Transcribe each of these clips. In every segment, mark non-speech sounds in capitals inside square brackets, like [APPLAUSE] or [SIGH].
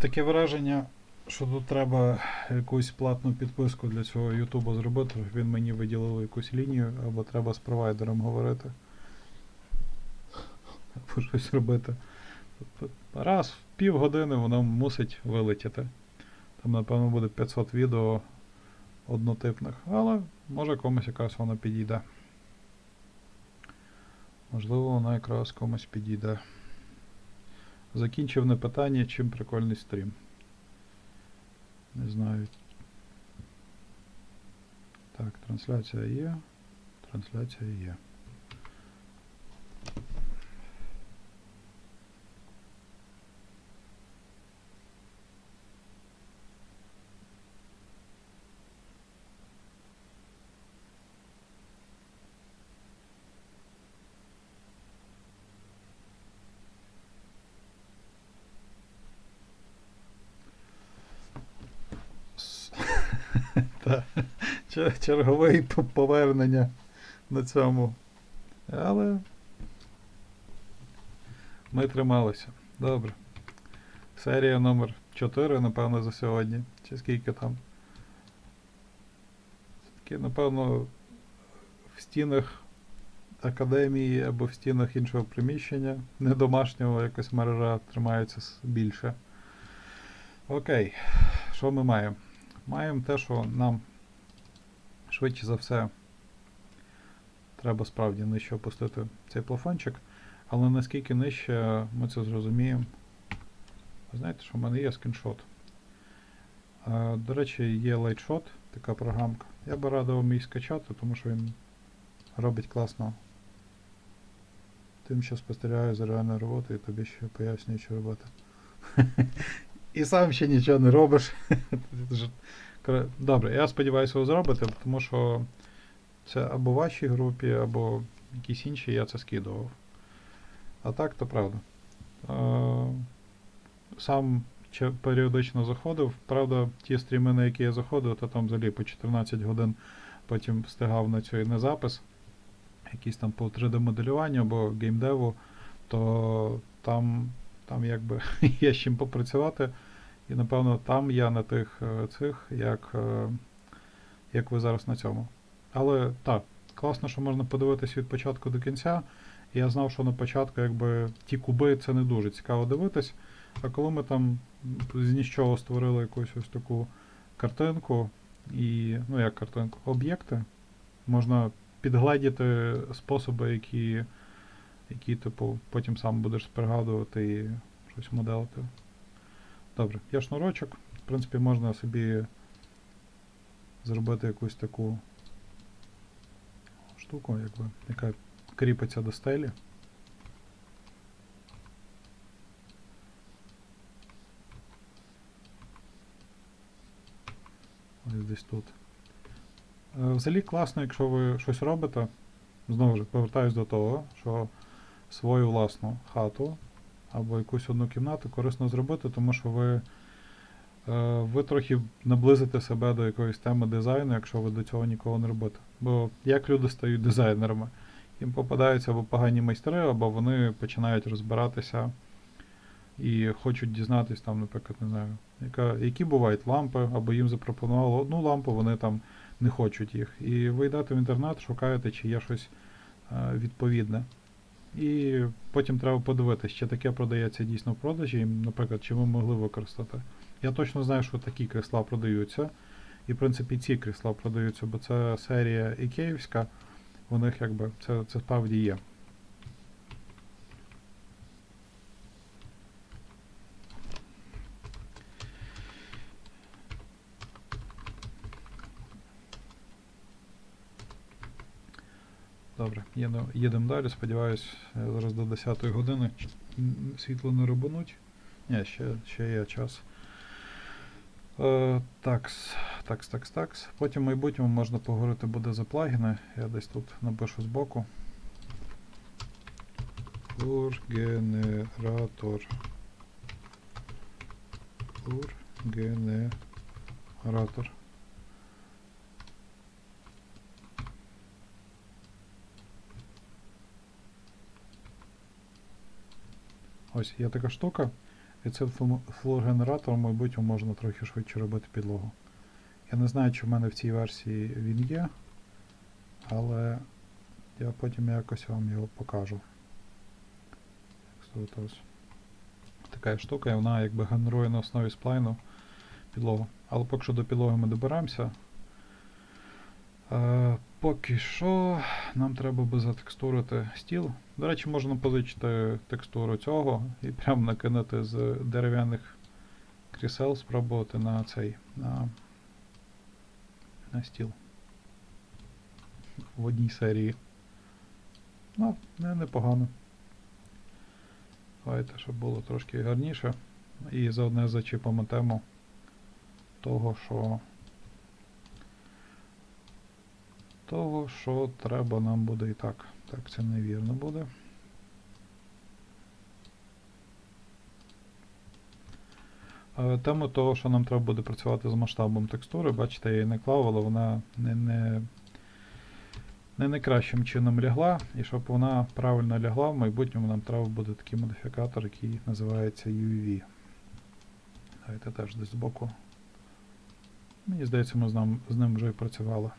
таке враження, що тут треба якусь платну підписку для цього Ютубу зробити, щоб він мені виділив якусь лінію, або треба з провайдером говорити. Або щось робити. Тобто Раз в півгодини воно мусить вилетіти. Там, напевно, буде 500 відео однотипних, але може комусь якраз воно підійде. Можливо, воно якраз комусь підійде. Закінчив на питання, чим прикольний стрім. Не знаю. Так, трансляція є. Трансляція є. С- Та, чер- Черговий повернення на цьому. Але ми трималися. Добре. Серія номер 4, напевно, за сьогодні. Чи скільки там? Все-таки, напевно, в стінах академії або в стінах іншого приміщення, не домашнього, якось мережа тримається більше. Окей, що ми маємо? Маємо те, що нам швидше за все треба справді нижче опустити цей плафончик, але наскільки нижче ми це зрозуміємо. Знаєте, що в мене є скріншот. Е, До речі, є Lightshot, така програмка. Я би радив вам її скачати, тому що він робить класно. Тим, що спостерігаю за реальною роботою, і тобі ще пояснюю, що робити. [LAUGHS] І сам ще нічого не робиш. [LAUGHS] Добре, я сподіваюся, ви зробите, тому що це або в вашій групі, або в якійсь іншій я це скидував. А так, то правда. Сам періодично заходив. Правда, ті стріми, на які я заходив, то там взагалі по 14 годин потім встигав на цей на запис. Якісь там по 3D-моделюванню або геймдеву, то там, там якби [LAUGHS] є з чим попрацювати. І напевно там я на тих е, цих, як, е, як ви зараз на цьому. Але так, класно, що можна подивитись від початку до кінця. Я знав, що на початку якби ті куби це не дуже цікаво дивитись. А коли ми там з нічого створили якусь ось таку картинку і, ну як картинку, об'єкти, можна підгледіти способи, які, які типу, потім сам будеш пригадувати і щось моделити. Добре, є шнурочок. В принципі, можна собі зробити якусь таку штуку, якби, яка кріпиться до стелі. Ось десь тут. Е, Взагалі класно, якщо ви щось робите. Знову ж повертаюсь до того, що свою власну хату або якусь одну кімнату корисно зробити, тому що ви, е, ви трохи наблизите себе до якоїсь теми дизайну, якщо ви до цього ніколи не робите. Бо як люди стають дизайнерами? Їм попадаються або погані майстри, або вони починають розбиратися і хочуть дізнатись там, наприклад, не знаю, яка, які бувають лампи, або їм запропонували одну лампу, вони там не хочуть їх. І ви йдете в інтернет, шукаєте, чи є щось е, відповідне. І потім треба подивитися, чи таке продається дійсно в продажі, наприклад, чи ми могли використати. Я точно знаю, що такі крісла продаються. І, в принципі, ці крісла продаються, бо це серія ікеївська, у них якби це, це справді є. Добре, їдемо, далі. Сподіваюсь, е, зараз до 10 години світло не рубануть. Ні, ще, ще є час. Е, такс, такс, такс, такс. Потім в майбутньому можна поговорити буде за плагіни. Я десь тут напишу збоку. Ургенератор. Ургенератор. Ось є така штука. І цим флу- флуор-генератором, мабуть, можна трохи швидше робити підлогу. Я не знаю, чи в мене в цій версії він є, але я потім якось вам його покажу. Така штука, і вона якби генерує на основі сплайну підлогу. Але поки що до підлоги ми доберемося. Е, поки що нам треба би затекстурити стіл. До речі, можна позичити текстуру цього і прямо накинути з дерев'яних крісел, спробувати на цей на, на стіл. В одній серії. Ну, не непогано. Давайте, щоб було трошки гарніше. І заодне зачіпимо тему того, що того, що треба нам буде і так. Так, це невірно буде. Е, Тему того, що нам треба буде працювати з масштабом текстури, бачите, я її не клав, але вона не, не, не найкращим чином лягла. І щоб вона правильно лягла, в майбутньому нам треба буде такий модифікатор, який називається UV. Давайте теж десь збоку. Мені здається, ми з, ним вже і працювали.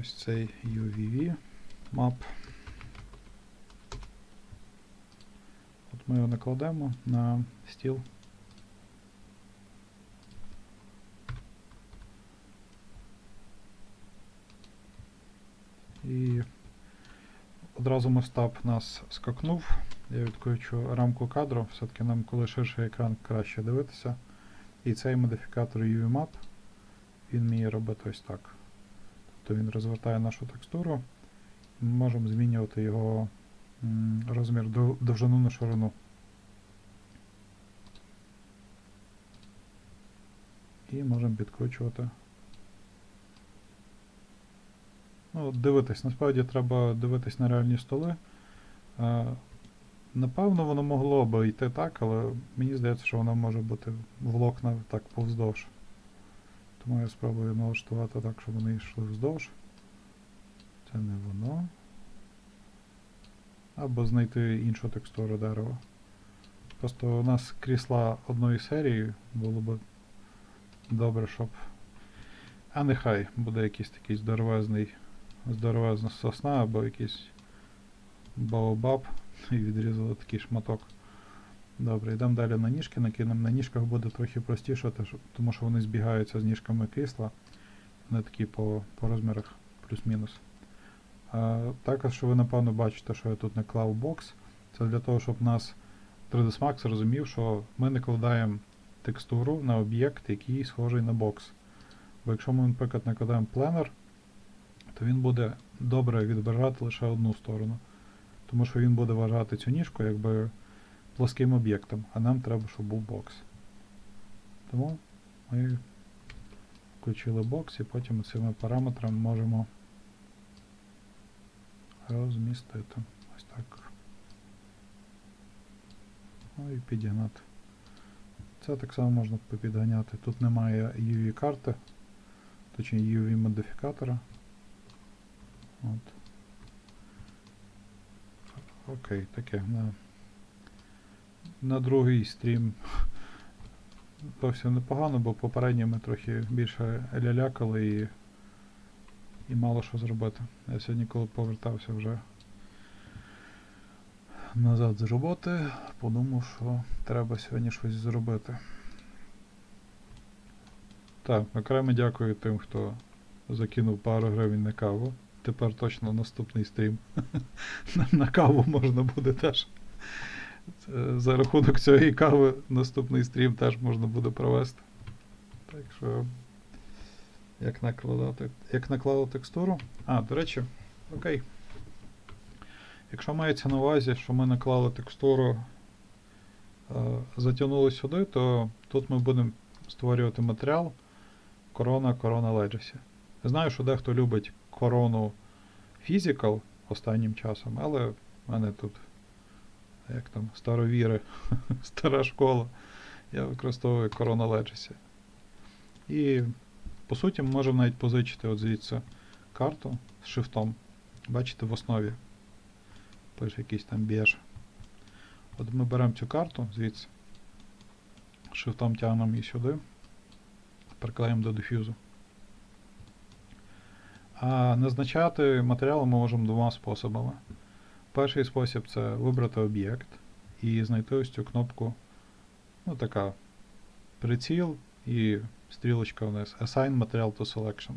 Ось цей UVV map. От ми його накладемо на стіл. І одразу масштаб нас скакнув. Я відключу рамку кадру, все-таки нам коли ширший екран краще дивитися. І цей модифікатор UVMap, він вміє робити ось так. Тобто він розвертає нашу текстуру. Ми можемо змінювати його розмір дов- довжину на ширину. І можемо підкручувати. Ну, дивитись, насправді треба дивитись на реальні столи. Напевно, воно могло би йти так, але мені здається, що воно може бути волокна так повздовж. Тому я спробую налаштувати так, щоб вони йшли вздовж. Це не воно. Або знайти іншу текстуру дерева. Просто у нас крісла одної серії було б добре, щоб. А нехай буде якийсь такий здоровезний, здоровезна сосна або якийсь баобаб і відрізали такий шматок. Добре, йдемо далі на ніжки, накинемо на ніжках буде трохи простіше, тому що вони збігаються з ніжками крісла. Вони такі по, по розмірах плюс-мінус. Також, що ви напевно бачите, що я тут наклав бокс. Це для того, щоб нас 3ds Max розумів, що ми накладаємо текстуру на об'єкт, який схожий на бокс. Бо якщо ми, наприклад, накладаємо пленер, то він буде добре відображати лише одну сторону. Тому що він буде вважати цю ніжку якби плоским об'єктом, а нам треба, щоб був бокс. Тому ми включили бокс і потім цими параметрами можемо розмістити. Ось так. Ну і підігнати. Це так само можна попідганяти. Тут немає UV карти, точніше UV модифікатора. От. Окей, таке. На, на другий стрім зовсім непогано, бо попередньо ми трохи більше лялякали і, і мало що зробити. Я сьогодні, коли повертався вже назад з роботи, подумав, що треба сьогодні щось зробити. Так, окремо дякую тим, хто закинув пару гривень на каву. Тепер точно наступний стрім. [LAUGHS] На каву можна буде теж. Це За рахунок цієї кави наступний стрім теж можна буде провести. Так що. Як накладати. Як наклали текстуру. А, до речі, окей. Якщо мається на увазі, що ми наклали текстуру, е, затягнули сюди, то тут ми будемо створювати матеріал корона корона Legacy. Знаю, що дехто любить корону Physical останнім часом, але в мене тут, як там, старовіри, [LAUGHS] стара школа. Я використовую корона Legacy. І по суті ми можемо навіть позичити от звідси карту з шрифтом. Бачите в основі. Пише якийсь там біж. От ми беремо цю карту звідси. Шифтом тягнемо її сюди. Приклеїмо до дефюзу. А назначати матеріали ми можемо двома способами. Перший спосіб це вибрати об'єкт і знайти ось цю кнопку, ну така, приціл і стрілочка вниз. Assign Material to Selection.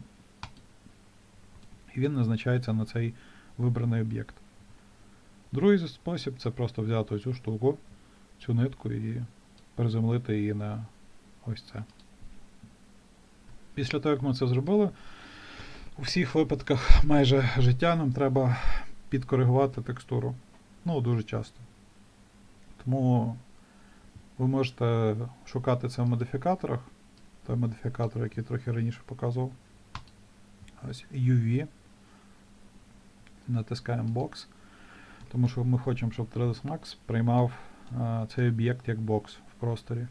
І він назначається на цей вибраний об'єкт. Другий спосіб це просто взяти цю штуку, цю нитку і приземлити її на ось це. Після того, як ми це зробили, у всіх випадках майже життя нам треба підкоригувати текстуру. Ну, дуже часто. Тому ви можете шукати це в модифікаторах. Той модифікатор, який трохи раніше показував. Ось UV. Натискаємо бокс. Тому що ми хочемо, щоб 3ds Max приймав а, цей об'єкт як бокс в просторі.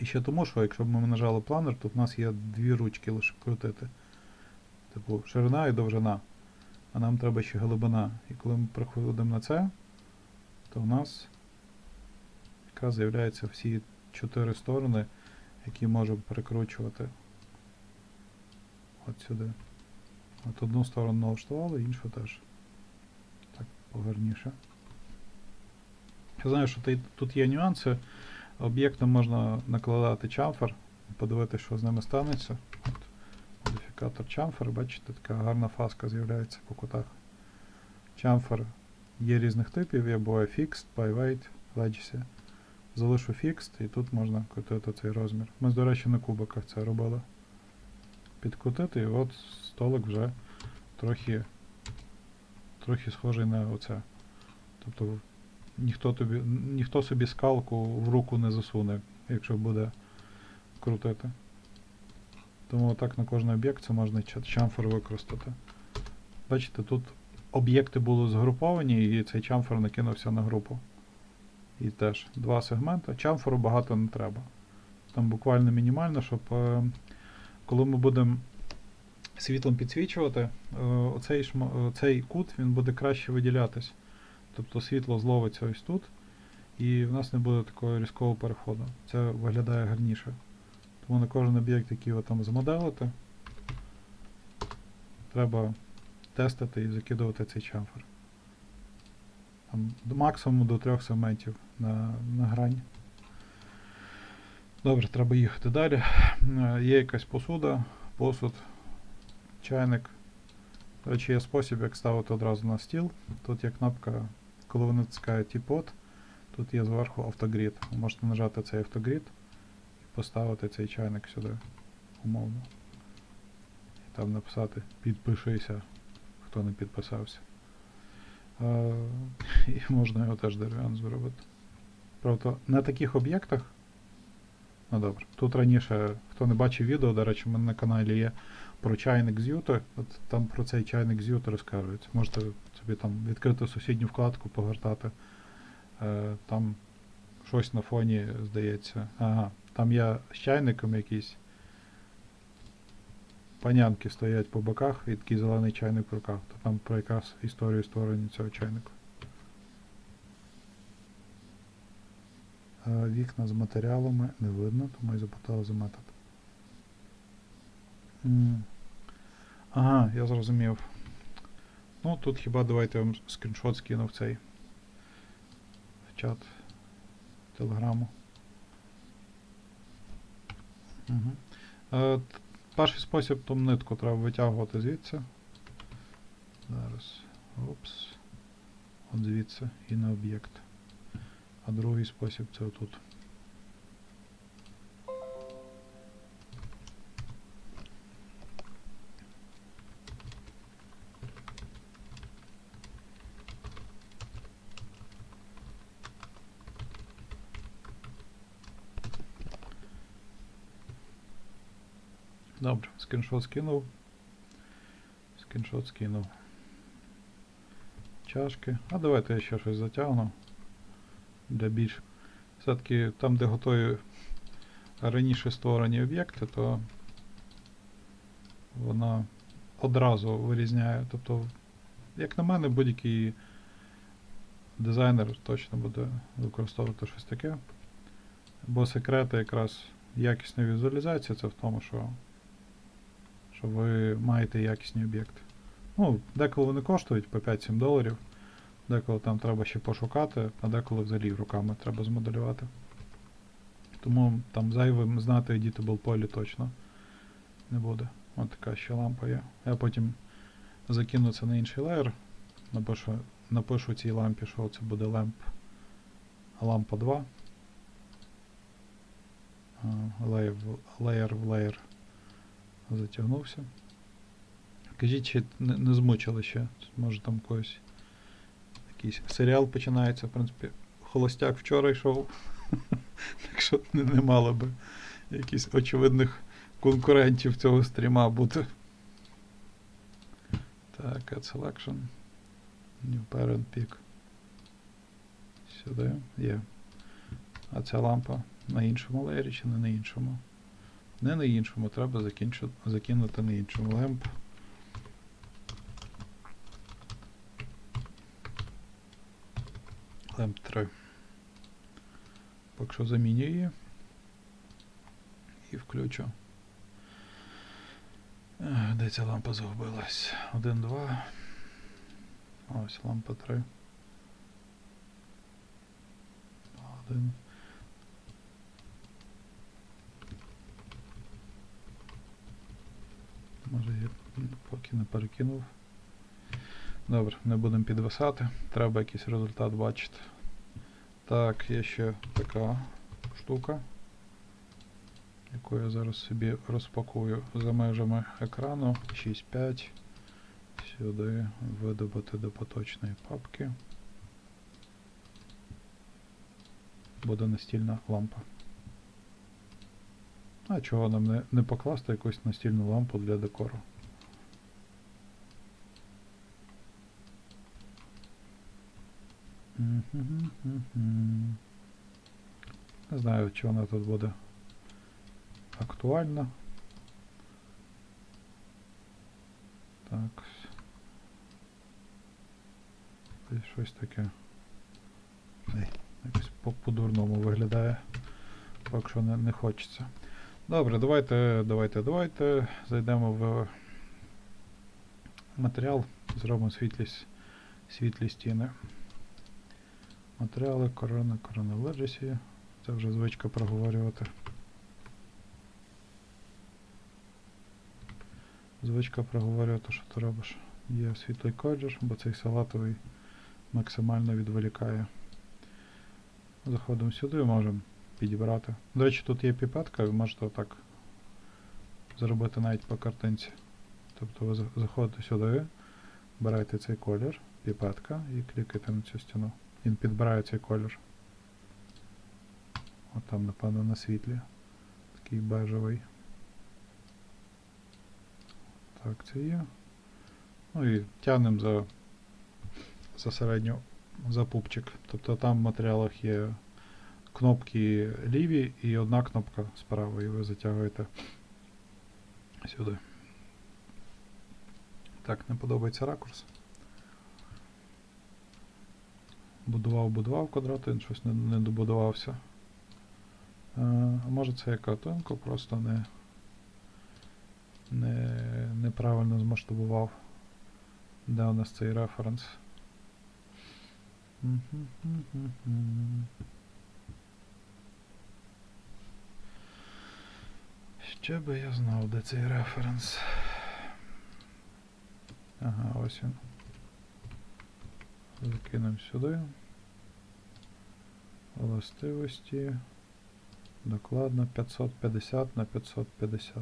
І ще тому, що якщо б ми нажали планер, тут у нас є дві ручки лише крутити. Типу ширина і довжина. А нам треба ще глибина. І коли ми приходимо на це, то в нас якраз з'являються всі чотири сторони, які можемо перекручувати от сюди. От одну сторону налаштували, іншу теж. Так, погарніше. Я знаю, що тут є нюанси. Об'єктам можна накладати chamfer, подивитися, що з ними станеться. Модифікатор chamfer, бачите, така гарна фаска з'являється по кутах. Chamfer є різних типів, є буває fixed, by weight, legacy. Залишу fixed і тут можна крутити цей розмір. Ми, до речі, на кубиках це робили. Підкрутити, і от столик вже трохи, трохи схожий на оце. Тобто ніхто, тобі, ніхто собі скалку в руку не засуне, якщо буде крутити. Тому так на кожен об'єкт це можна чамфер використати. Бачите, тут об'єкти були згруповані, і цей чамфер накинувся на групу. І теж два сегменти. Чамферу багато не треба. Там буквально мінімально, щоб е, коли ми будемо світлом підсвічувати, е, оцей, шма- цей кут він буде краще виділятись. Тобто світло зловиться ось тут, і в нас не буде такого різкого переходу. Це виглядає гарніше. Тому на кожен об'єкт, який ви там замоделите, треба тестити і закидувати цей чамфер. Там максимум до трьох сегментів на, на грань. Добре, треба їхати далі. Е, Є якась посуда, посуд, чайник. До речі, є спосіб, як ставити одразу на стіл. Тут є кнопка, коли ви натискаєте тіпот, тут є зверху автогрід. Ви можете нажати цей автогрід поставити цей чайник сюди, умовно. І там написати підпишися, хто не підписався. Е, і можна його теж дерев'яно зробити. Правда, на таких об'єктах. Ну добре. Тут раніше, хто не бачив відео, до речі, в мене на каналі є про чайник з Юти. От там про цей чайник з Юти розказується. Можете собі там відкрити сусідню вкладку, погортати. Е, там щось на фоні здається. Ага, там я з чайником якийсь. Панянки стоять по боках і такий зелений чайник в руках. То там про якраз історію створення цього чайника. Е, Вікна з матеріалами не видно, тому я запитав за метод. Ага, я зрозумів. Ну, тут хіба давайте вам скріншот скину в цей в чат телеграму. Угу. Перший спосіб ту нитку треба витягувати звідси. Зараз. Опс. От звідси і на об'єкт. А другий спосіб це отут. Скріншот скинув. Скріншот скинув. Чашки. А давайте я ще щось затягну. Для більш. Все-таки там, де готові раніше створені об'єкти, то вона одразу вирізняє. Тобто, як на мене, будь-який дизайнер точно буде використовувати щось таке. Бо секрети якраз якісної візуалізації це в тому, що, що ви маєте якісні об'єкти. Ну, деколи вони коштують по 5-7 доларів, деколи там треба ще пошукати, а деколи взагалі руками треба змоделювати. Тому там зайвим знати Editable полі точно не буде. От така ще лампа є. Я потім закину це на інший леєр. Напишу, напишу цій лампі, що це буде ламп, лампа 2. А, Леєр, в- леєр в леєр затягнувся. Кажіть, чи не, не змучили ще? Може там когось якийсь серіал починається, в принципі, Холостяк вчора йшов. [LAUGHS] так що не, не мало би якихось очевидних конкурентів цього стріма бути. Так, Add Selection. New Parent Pick. Сюди є. А ця лампа на іншому леєрі чи не на іншому? Не на іншому, треба закінчу, закинути на іншому. Ламп. Ламп 3. Поки що її. І включу. Ех, Де ця лампа загубилась? 1, 2. Ось лампа 3. 1. Може я поки не перекинув. Добре, не будемо підвисати. Треба якийсь результат бачити. Так, є ще така штука, яку я зараз собі розпакую за межами екрану 6.5. Сюди видобути до поточної папки. Буде настільна лампа. А чого нам не, не покласти якусь настільну лампу для декору? Не знаю, чи вона тут буде актуальна. Так. Десь щось таке. Якось по- по-дурному виглядає. Поки що не, не хочеться. Добре, давайте, давайте, давайте. Зайдемо в матеріал, зробимо світлість, світлі стіни. Матеріали, корона, корона Legacy. Це вже звичка проговорювати. Звичка проговорювати, що ти робиш. Є світлий колір, бо цей салатовий максимально відволікає. Заходимо сюди, і можемо підібрати. До речі, тут є піпетка, ви можете отак зробити навіть по картинці. Тобто ви заходите сюди, берете цей колір, піпетка і клікаєте на цю стіну. Він підбирає цей колір. От там, напевно, на світлі. Такий бежевий. Так, це є. Ну і тягнемо за, за середню, за пупчик. Тобто там в матеріалах є кнопки ліві і одна кнопка справа, і ви затягуєте сюди. Так, не подобається ракурс. Будував, будував квадрат, він щось не, не добудувався. Е, А може це я картинку просто не, не, неправильно змасштабував. Де у нас цей референс? Мгм-гм-гм-гм. Ще би я знав, де цей референс. Ага, ось він. Закинемо сюди. Властивості. Докладно 550 на 550.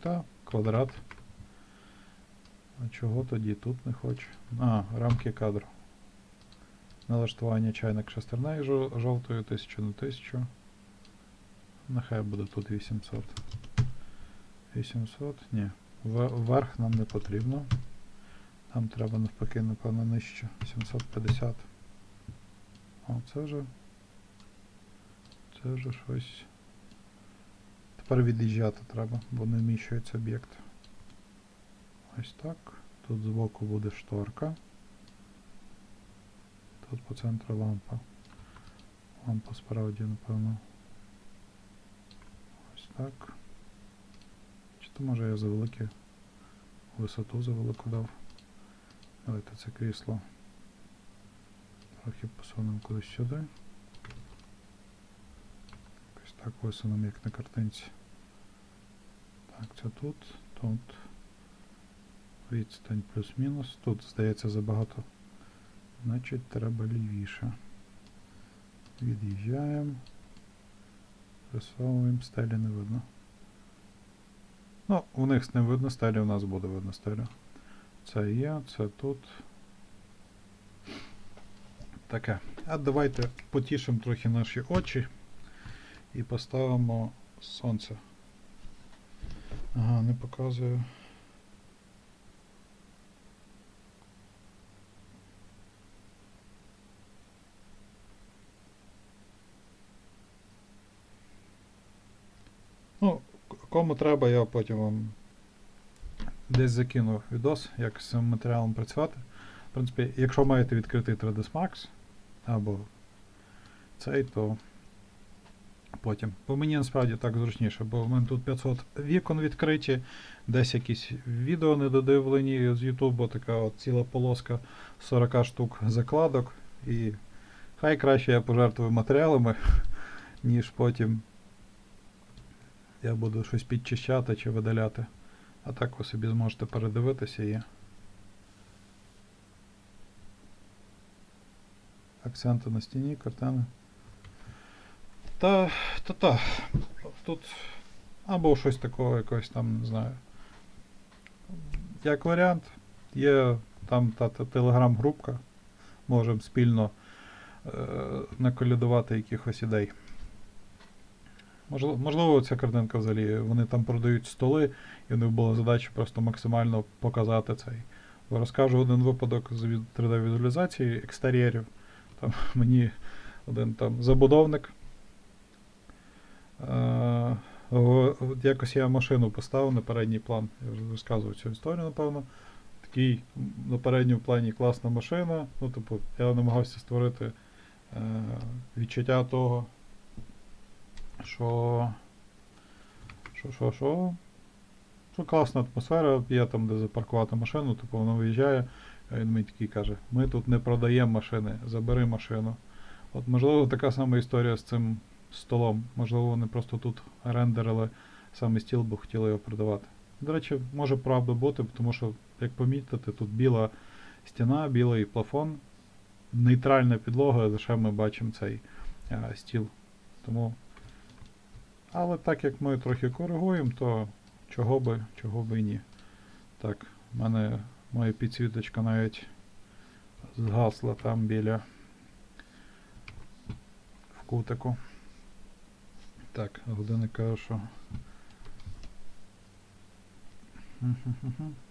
Та, квадрат. А чого тоді тут не хочу? А, рамки кадру. Налаштування чайник шестернею жо- жовтою 1000 на 1000. Нехай буде тут 800. 800? Ні. Вверх нам не потрібно. Нам треба навпаки, напевно, нижче. 750. О, це вже. Це вже щось. Тепер від'їжджати треба, бо не вміщується об'єкт. Ось так. Тут збоку буде шторка. Тут по центру лампа. Лампа справді, напевно. Ось так. То може я за велике висоту за велику дав. Давайте це крісло трохи посунемо кудись сюди. Якось так висунемо, як на картинці. Так, це тут, тут. Відстань плюс-мінус. Тут, здається, забагато. Значить, треба лівіше. Від'їжджаємо. Висовуємо, стелі не видно. Ну, у них не видно стелі, у нас буде видно стелі. Це є, це тут. Таке. А давайте потішимо трохи наші очі і поставимо сонце. Ага, не показую. Ну, к- кому треба, я потім вам десь закину відос, як з цим матеріалом працювати. В принципі, якщо маєте відкритий 3ds Max або цей, то потім. Бо мені насправді так зручніше, бо в мене тут 500 вікон відкриті, десь якісь відео недодивлені з YouTube, така от ціла полоска 40 штук закладок. І хай краще я пожертвую матеріалами, [LAUGHS] ніж потім я буду щось підчищати чи видаляти. А так ви собі зможете передивитися і акценти на стіні, картини. Та, та, та. Тут або щось такого якогось там, не знаю. Як варіант, є там та, та телеграм-групка. Можемо спільно е, наколядувати якихось ідей. Можливо, ця картинка взагалі. Вони там продають столи, і в них була задача просто максимально показати цей. Розкажу один випадок з 3D-візуалізації екстер'єрів. Там [LAUGHS] мені один там забудовник. Е, якось я машину поставив на передній план. Я вже розказував цю історію, напевно. Такий на передньому плані класна машина. Ну, типу, я намагався створити е, відчуття того, що. Що, що, що? Що класна атмосфера, є там, де запаркувати машину, типу воно виїжджає, а він мені такий каже, ми тут не продаємо машини, забери машину. От можливо така сама історія з цим столом. Можливо, вони просто тут рендерили саме стіл, бо хотіли його продавати. До речі, може правда бути, тому що, як помітите, тут біла стіна, білий плафон, нейтральна підлога, лише ми бачимо цей а, стіл. Тому. Але так як ми трохи коригуємо, то чого би, чого би і ні. Так, в мене моя підсвіточка навіть згасла там біля в кутику. Так, годинник каже, що.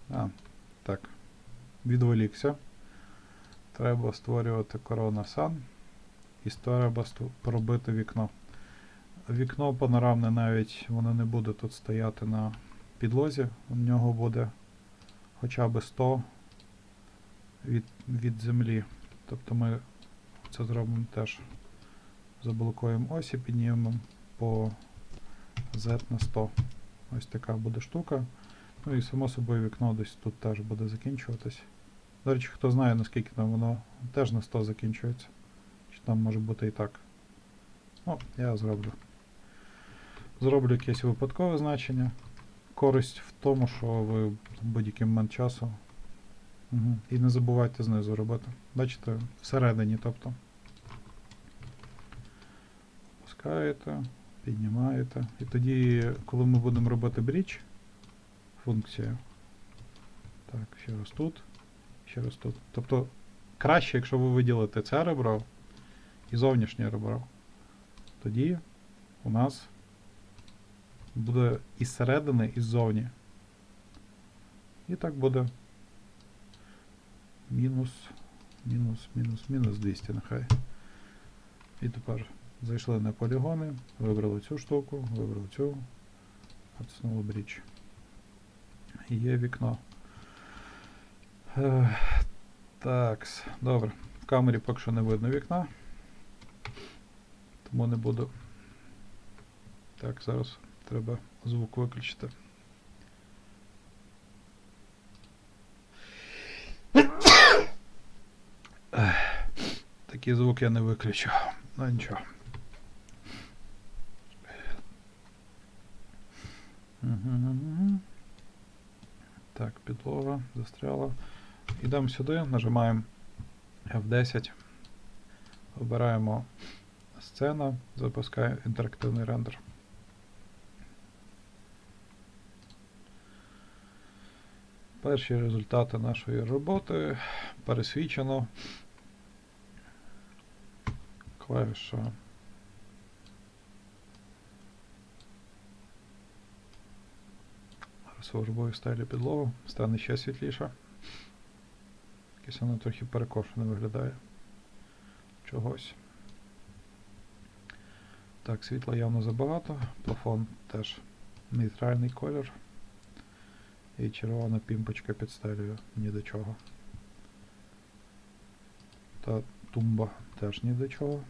А, так. Відволікся. Треба створювати корона сан. І треба пробити вікно. Вікно панорамне навіть воно не буде тут стояти на підлозі. У нього буде хоча б 100 від, від землі. Тобто ми це зробимо теж. Заблокуємо осі, піднімемо по Z на 100. Ось така буде штука. Ну і само собою вікно десь тут теж буде закінчуватись. До речі, хто знає, наскільки там воно теж на 100 закінчується. Чи там може бути і так. Ну, я зроблю. Зроблю якесь випадкове значення. Користь в тому, що ви будь-який момент часу. Угу. І не забувайте знизу робити. Бачите, всередині, тобто. Пускаєте, піднімаєте. І тоді, коли ми будемо робити бріч, функцію. Так, ще раз тут, ще раз тут. Тобто краще, якщо ви виділите це ребро і зовнішнє ребро, тоді у нас буде із середини, і ззовні. І так буде мінус, мінус, мінус, мінус 200 нехай. І тепер зайшли на полігони, вибрали цю штуку, вибрали цю. Знову бріч. І є вікно. Е, так, добре. В камері поки що не видно вікна. Тому не буду. Так, зараз треба звук виключити. [COUGHS] Такий звук я не виключу. Ну нічого. Так, підлога застряла. Йдемо сюди, нажимаємо F10. Обираємо сцена, запускаємо інтерактивний рендер. Перші результати нашої роботи пересвічено. Клавіша. Розфарбую стайлі підлогу, стане ще світліше. Якось воно трохи перекошено виглядає. Чогось. Так, світла явно забагато. Плафон теж нейтральний колір. І червона пімпочка під стелею ні до чого. Та тумба теж ні до чого.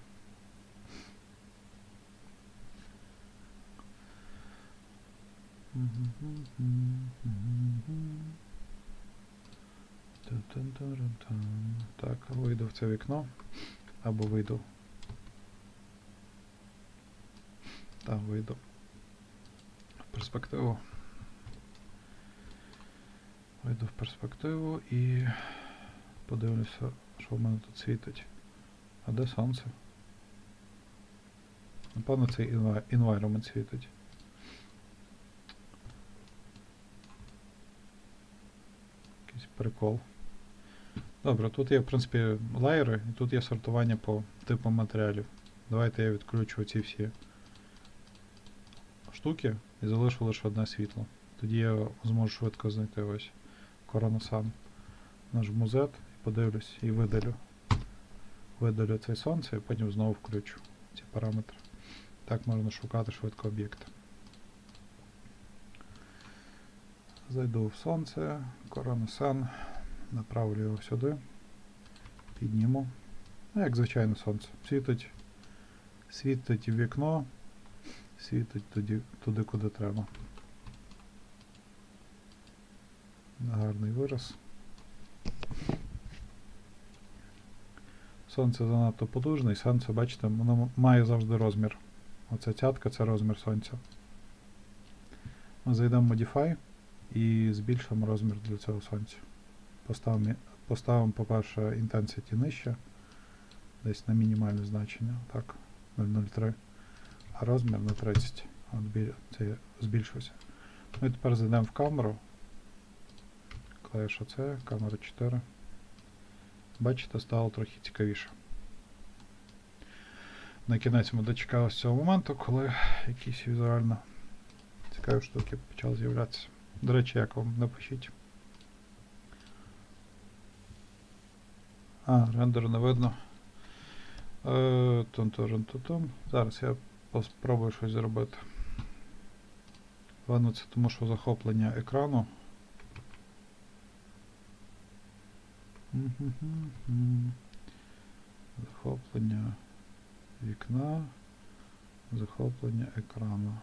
Так, вийду в це вікно. Або вийду. Так, вийду. В перспективу. Вийду в перспективу і подивлюся, що в мене тут світить. А де сонце? Напевно, цей envi- environment світить. Якийсь прикол. Добре, тут є, в принципі, лаєри, і тут є сортування по типу матеріалів. Давайте я відключу ці всі штуки і залишу лише одне світло. Тоді я зможу швидко знайти ось коронасан. Нажму Z подивлюсь і видалю. Видалю це сонце і потім знову включу ці параметри. Так можна шукати швидко об'єкти. Зайду в сонце, коронасан, направлю його сюди, підніму. Ну, як звичайне сонце. Світить, світить в вікно, світить туди, туди куди треба. Гарний вираз. Сонце занадто потужне, і сонце, бачите, воно має завжди розмір. Оця цятка це розмір сонця. Ми зайдемо в Modify і збільшимо розмір для цього сонця. Поставимо, поставимо по-перше, intensity нижче, десь на мінімальне значення, так, 0,03, а розмір на 30. От це збільшився. Ми тепер зайдемо в камеру. Клавіша C, камера 4. Бачите, стало трохи цікавіше. На кінець ми дочекалися цього моменту, коли якісь візуально цікаві штуки почали з'являтися. До речі, як вам напишіть. А, рендеру не видно. Е, тун-турун-ту-тун. Зараз я спробую щось зробити. Ладно, це тому що захоплення екрану. Захоплення вікна, захоплення екрану.